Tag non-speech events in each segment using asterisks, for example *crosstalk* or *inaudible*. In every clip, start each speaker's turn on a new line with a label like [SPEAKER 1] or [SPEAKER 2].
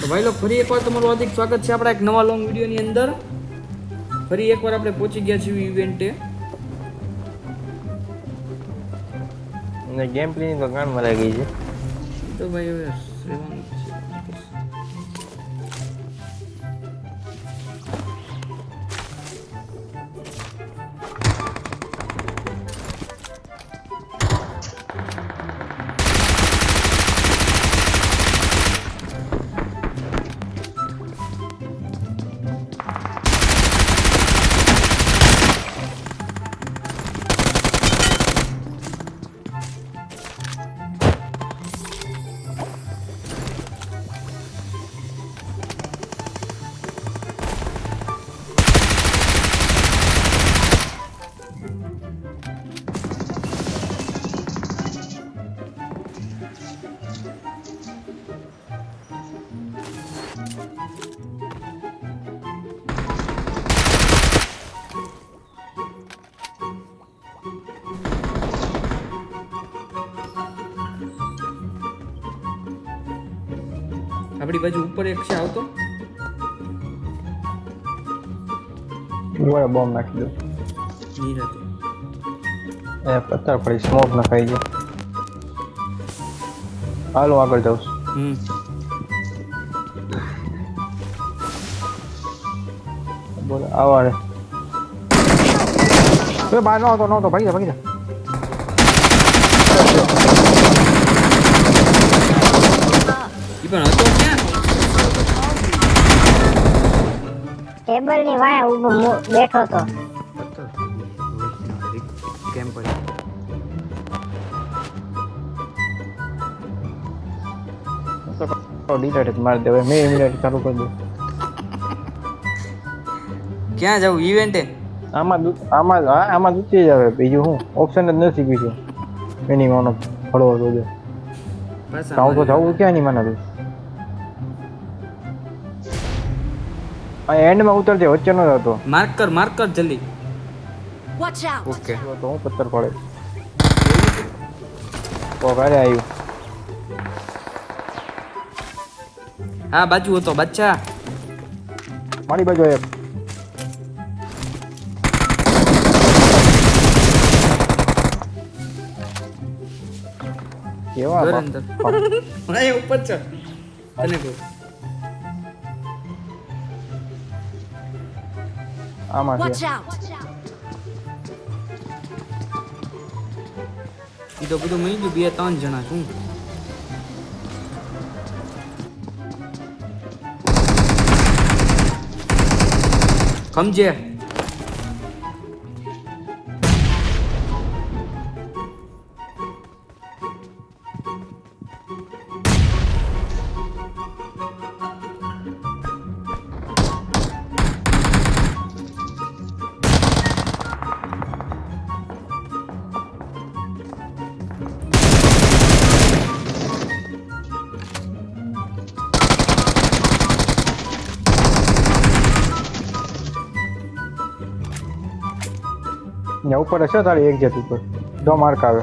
[SPEAKER 1] તો ભાઈ લો ફરી એકવાર તમારું હાર્દિક સ્વાગત છે આપણા એક નવા લોંગ વિડીયોની અંદર. ફરી એકવાર આપણે પહોંચી ગયા છીએ ઇવેન્ટે
[SPEAKER 2] અને ગેમ પ્લેની તો કાન મરાઈ ગઈ છે.
[SPEAKER 1] તો ભાઈ હવે આપણી બાજુ ઉપર એક છે આવતો.
[SPEAKER 2] બોમ્બ નાખી દો
[SPEAKER 1] નીરજ
[SPEAKER 2] એ પથ્થર પડી સ્મોક નખાઈ ગયો. હાલો આગળ જાઉં છું.
[SPEAKER 1] હમ.
[SPEAKER 2] બોલો આવા રે. એ બહાર નહોતો નહોતો ભાગી જા ભાગી જા.
[SPEAKER 1] પણ હતો ક્યાં
[SPEAKER 3] ટેબલની વાય ઊભો બેઠો તો
[SPEAKER 1] કેમ
[SPEAKER 2] પડી ડિલેટ જ મારી દેવાય મેં ઇમિડિયેટ ચાલુ કરી દઉં
[SPEAKER 1] ક્યાં જવું ઇવેન્ટે
[SPEAKER 2] આમાં આમાં આમાં દૂધી જ આવે બીજું શું ઓપ્શન જ નથી બીજું એની માનો ફળવો જોઈએ તો જવું ક્યાં નહીં માના તું? એન્ડમાં ઉતરજે વચ્ચે નો હતો.
[SPEAKER 1] માર્ક કર માર્ક કર જલ્દી.
[SPEAKER 4] વોચ આઉટ
[SPEAKER 1] ઓકે
[SPEAKER 2] તો હું પથ્થર પડે ઘરે આવ્યું.
[SPEAKER 1] હા બાજુ હતો બચ્ચા.
[SPEAKER 2] મારી બાજુ એક. કેવા *laughs*
[SPEAKER 1] ઉપર છે તને કહું.
[SPEAKER 2] આમાં
[SPEAKER 4] Watch
[SPEAKER 2] છે
[SPEAKER 4] out!
[SPEAKER 1] ઈ તો બધું મળી ગયું બે ત્રણ જણા શું સમજે
[SPEAKER 2] ઉપર હશે તારી એક જેટ ઉપર. દો માર્ક આવે.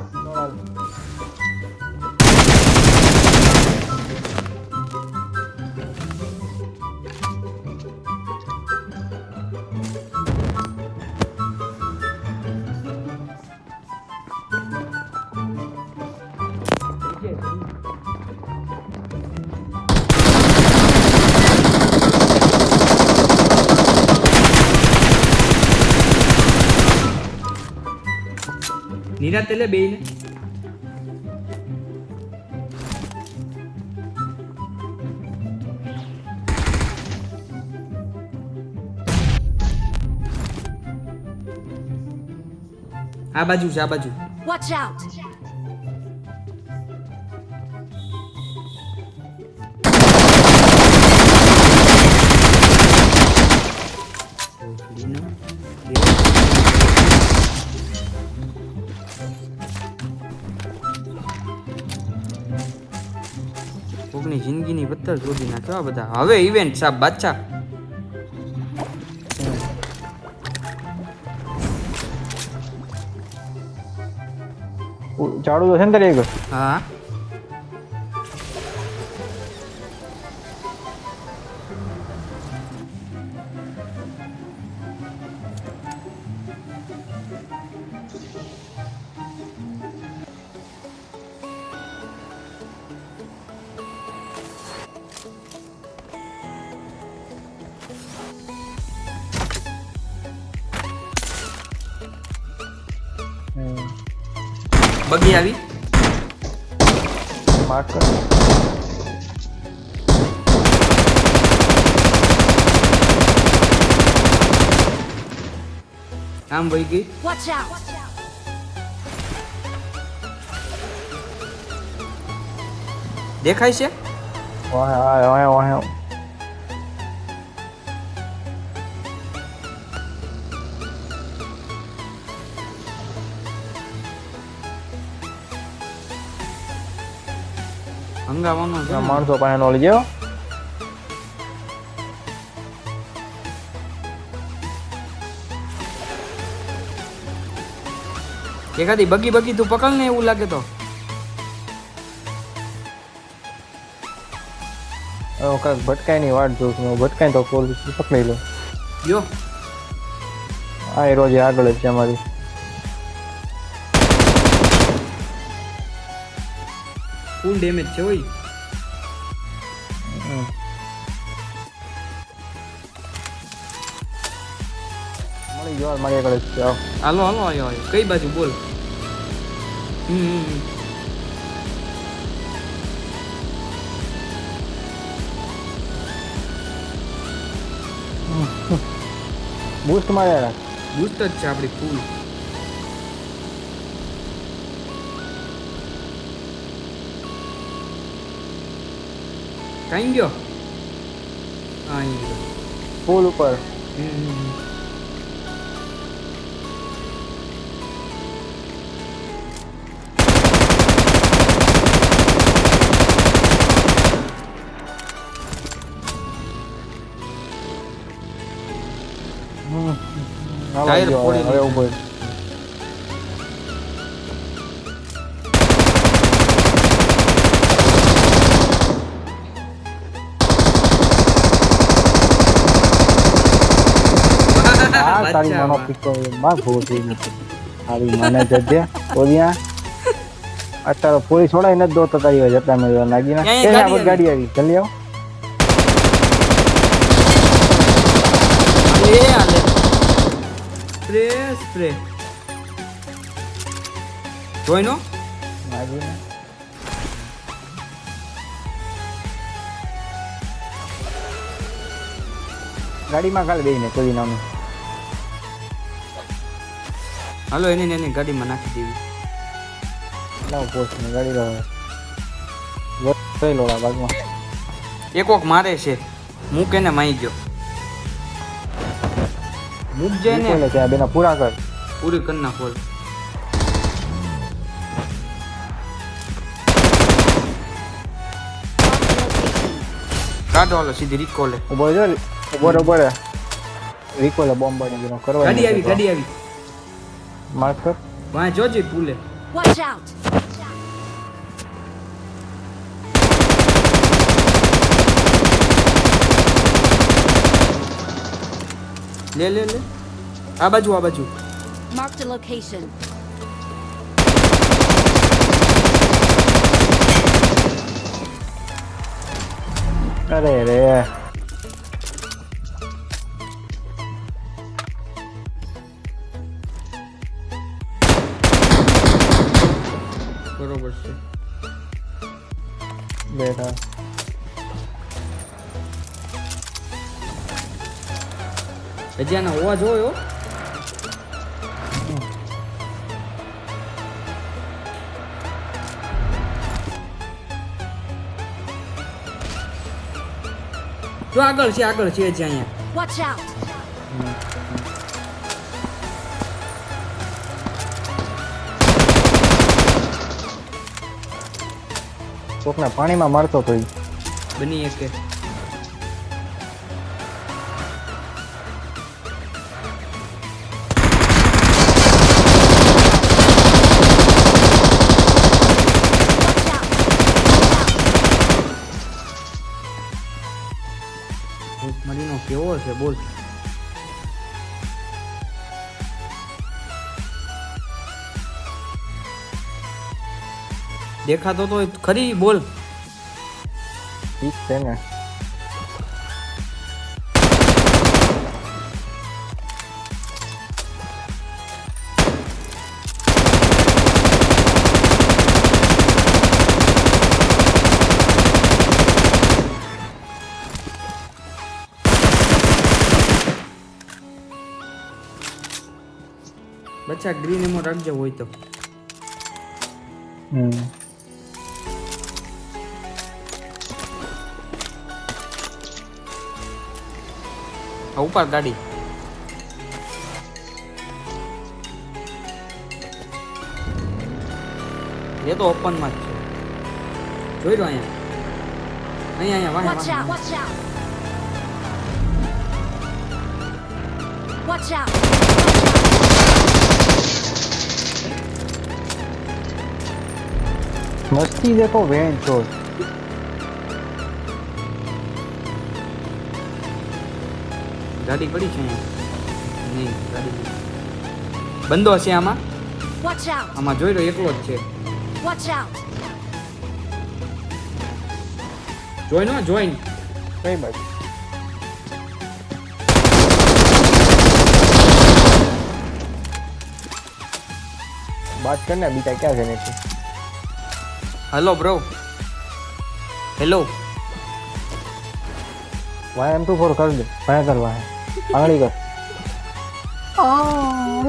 [SPEAKER 1] નિરાતે લે બે ને આ બાજુ છે આ બાજુ
[SPEAKER 4] Watch out!
[SPEAKER 1] કોકની જિંદગીની પથ્થર શોધી નાખ્યો આ બધા? હવે ઇવેન્ટ સાહેબ બાદશાહ.
[SPEAKER 2] તો છે ને એક
[SPEAKER 1] હા. બગી આવી
[SPEAKER 2] માર્ક કર
[SPEAKER 1] આમ વહી ગઈ
[SPEAKER 4] Watch out!
[SPEAKER 1] દેખાય છે
[SPEAKER 2] વાહ વાહ વાહ
[SPEAKER 1] હંગાવાનો છે.
[SPEAKER 2] માણસો પાસે નો લઈ જાઓ
[SPEAKER 1] બગી બગી તું પકડ ને એવું લાગે તો.
[SPEAKER 2] કાંઈક ભટકાયની વાટ જોઉં છું ભટકાય તો પોલીસ પકડી લો
[SPEAKER 1] યો
[SPEAKER 2] આ એ રોજ આગળ જ છે અમારી.
[SPEAKER 1] ફૂલ ડેમેજ છે ઓય.
[SPEAKER 2] મળી ગયો મારી આગળ છે
[SPEAKER 1] હાલો હાલો આયો આયો. કઈ બાજુ બોલ. હમ.
[SPEAKER 2] બૂસ્ટ માર્યા
[SPEAKER 1] બૂસ્ટ જ છે આપણી ફૂલ કાઈ ગયો હા અહીં ગયો
[SPEAKER 2] પુલ ઉપર
[SPEAKER 1] હમ, હમ, હમ.
[SPEAKER 2] હમ. હાલો
[SPEAKER 1] ટાયર
[SPEAKER 2] ગયો
[SPEAKER 1] ફોડી
[SPEAKER 2] હવે
[SPEAKER 1] લીધું.
[SPEAKER 2] ઊભો છે. આ તારી માનો માં ભૂલ થઈ ગઈ તારી મને જજે ઓરિયા અત્યારે પોલીસ છોડાઈ નથી દોતો તારી હોય જતા મેં લાગી ના. એ
[SPEAKER 1] ગાડી
[SPEAKER 2] આપણે ગાડી આવી. જલ્દી આવો.
[SPEAKER 1] એ આલે સ્પ્રે સ્પ્રે. જોઈનો
[SPEAKER 2] નાગી ના. ગાડીમાં કાલે બેહીને કોઈ નાનું
[SPEAKER 1] હાલો એને એની ગાડીમાં નાખી દેવી.
[SPEAKER 2] લાવ પોસ્ટની ગાડી લાવ. થઈ લોડા બાગમાં.
[SPEAKER 1] એક વખત મારે છે. મૂક એને માઈ ગયો. મૂકજે ને.
[SPEAKER 2] એટલે ત્યાં બેના પૂરા કર
[SPEAKER 1] પૂરી કરી નાખો કાઢો હાલો સીધી રિકોલે
[SPEAKER 2] ઊભો જો ઊભો ઊભો રિકોલે બોમ્બ બની ગયો કરવા
[SPEAKER 1] ગાડી આવી ગાડી આવી.
[SPEAKER 2] માર્ક કર
[SPEAKER 1] વાંચ જોજે પુલે
[SPEAKER 4] Watch out!
[SPEAKER 1] લે લે લે આ બાજુ આ બાજુ
[SPEAKER 4] Marked a location.
[SPEAKER 2] અરે રે
[SPEAKER 1] બરોબર છે
[SPEAKER 2] બેઠા
[SPEAKER 1] હજી આના હોવા જોયો જો આગળ છે આગળ છે જ અહીંયા
[SPEAKER 4] Watch out!
[SPEAKER 2] કોકને પાણીમાં મારતો તો
[SPEAKER 1] બની
[SPEAKER 4] શકે.
[SPEAKER 1] મરીનો કેવો છે બોલ. देखा तो तो
[SPEAKER 2] खरी बोल बच्चा
[SPEAKER 1] ग्रीन में रख जाओ वही तो
[SPEAKER 2] हम्म
[SPEAKER 1] hmm. ઉપર ગાડી એ તો ઓપનમાં જ છે. જોઈ લો અહીંયા. અહીંયા અહીંયા વાહ!
[SPEAKER 4] Watch out!
[SPEAKER 2] મસ્તી દેખો વેન ચોર.
[SPEAKER 1] ગાડી પડી છે અહીંયા. નહીં ગાડી બંધો છે. આમાં? આમાં જોઈ લો એકલો જ છે.
[SPEAKER 4] જોઈન!
[SPEAKER 1] જોઈ નો જોઈન
[SPEAKER 2] કઈ બાજુ? વાત કર ને બીજા ક્યાં છે? ને
[SPEAKER 1] હેલો બ્રો હેલો
[SPEAKER 2] વાય એમ ટુ ફોર કર દે વાય. કર आंगड़ी कर आ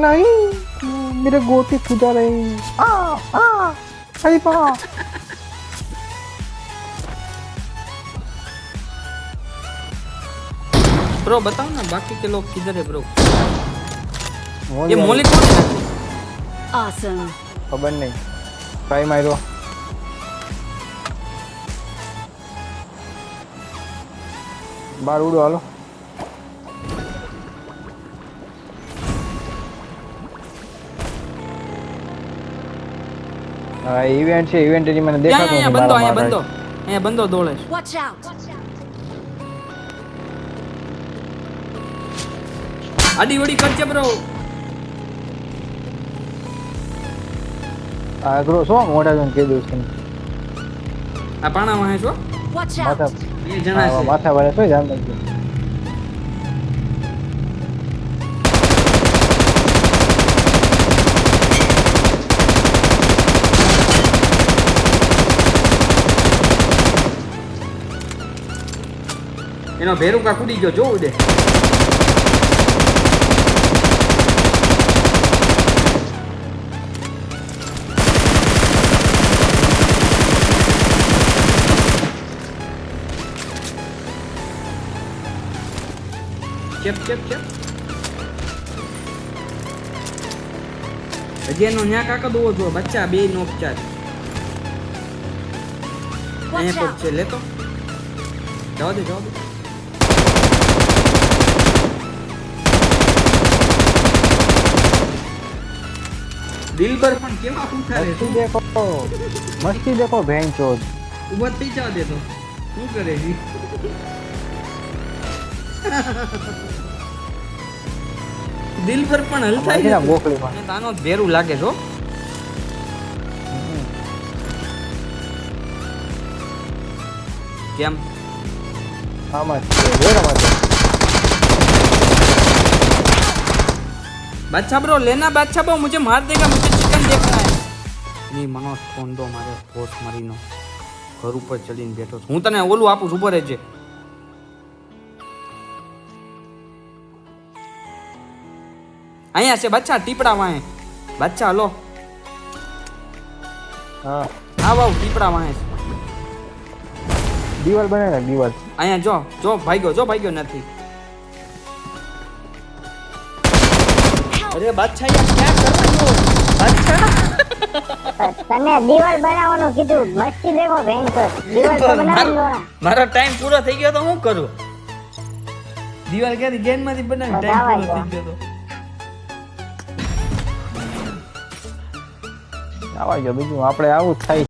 [SPEAKER 2] नहीं मेरे गोती पूजा रही आ आ अरे पा
[SPEAKER 1] ब्रो बताओ ना बाकी के लोग किधर है ब्रो ये मोली कौन है
[SPEAKER 4] ऑसम
[SPEAKER 2] खबर नहीं ट्राई मारो बाहर उड़ो हालो હા ઇવેન્ટ છે ઇવેન્ટ એની મને દેખાતો
[SPEAKER 1] અહીંયા
[SPEAKER 2] નથી
[SPEAKER 1] બંધો અહીંયા બંધો. અહીંયા બંધો દોડે છે.
[SPEAKER 4] Watch out!
[SPEAKER 1] આડી વડી કરજે બ્રો
[SPEAKER 2] આ અઘરો છો મોટા જણ કહી દઉં છું
[SPEAKER 1] આ પાણામાં માં છો?
[SPEAKER 4] વોચ આઉટ
[SPEAKER 2] માથા હા,
[SPEAKER 1] છે.
[SPEAKER 2] માથા વાળા
[SPEAKER 1] એનો ભેરુકા કૂદી ગયો જોવું દે. ચેપ ચેપ ચેપ. હજી એનો ન્યા કાકા દોવો જો બચ્ચા બે નો
[SPEAKER 4] ઉપચાર
[SPEAKER 1] અહીંયા! કોક છે લેતો. જવા દે જવા દે. દિલબર પણ કેવા ઉઠારે
[SPEAKER 2] તું દેખો મસ્તી દેખો ભેણ ચોદ.
[SPEAKER 1] ઊભા થઈ જા દે તો. શું કરે છે દિલબર પણ હલતા
[SPEAKER 2] છે
[SPEAKER 1] મોકલી તાનો જ ભેરું લાગે છો કેમ?
[SPEAKER 2] આમાં વેરામાં છે.
[SPEAKER 1] बादशाह ब्रो लेना बादशाह ब्रो मुझे मार देगा मुझे चिकन देखना है નહીં મનો ફોંડો મારે ફોર્સ મારીનો ઘર ઉપર ચડીને બેઠો છું હું તને ઓલું આપું છું ઉપર રહેજે અહીંયા છે બચ્ચા ટીપડા વાહે બચ્ચા લો
[SPEAKER 2] હા
[SPEAKER 1] હા વાવ ટીપડા વાહે છે
[SPEAKER 2] દિવાલ બને ને દિવાલ
[SPEAKER 1] અહીંયા જો જો ભાગ્યો જો ભાગ્યો નથી અરે બાદશાહ યાર ક્યાં કરવાનો? બાદશાહ?
[SPEAKER 3] તને દિવાલ બનાવવાનું કીધું. મસ્તી દેખો ભયંકર. દિવાલ તો બનાવી
[SPEAKER 1] મારો ટાઈમ પૂરો થઈ ગયો તો હું કરું? દિવાલ ક્યાંથી? ગેમમાંથી બનાવી ટાઈમ પૂરો થઈ ગયો તો.
[SPEAKER 2] આવા ગયો. બીજું આપણે આવું થાય.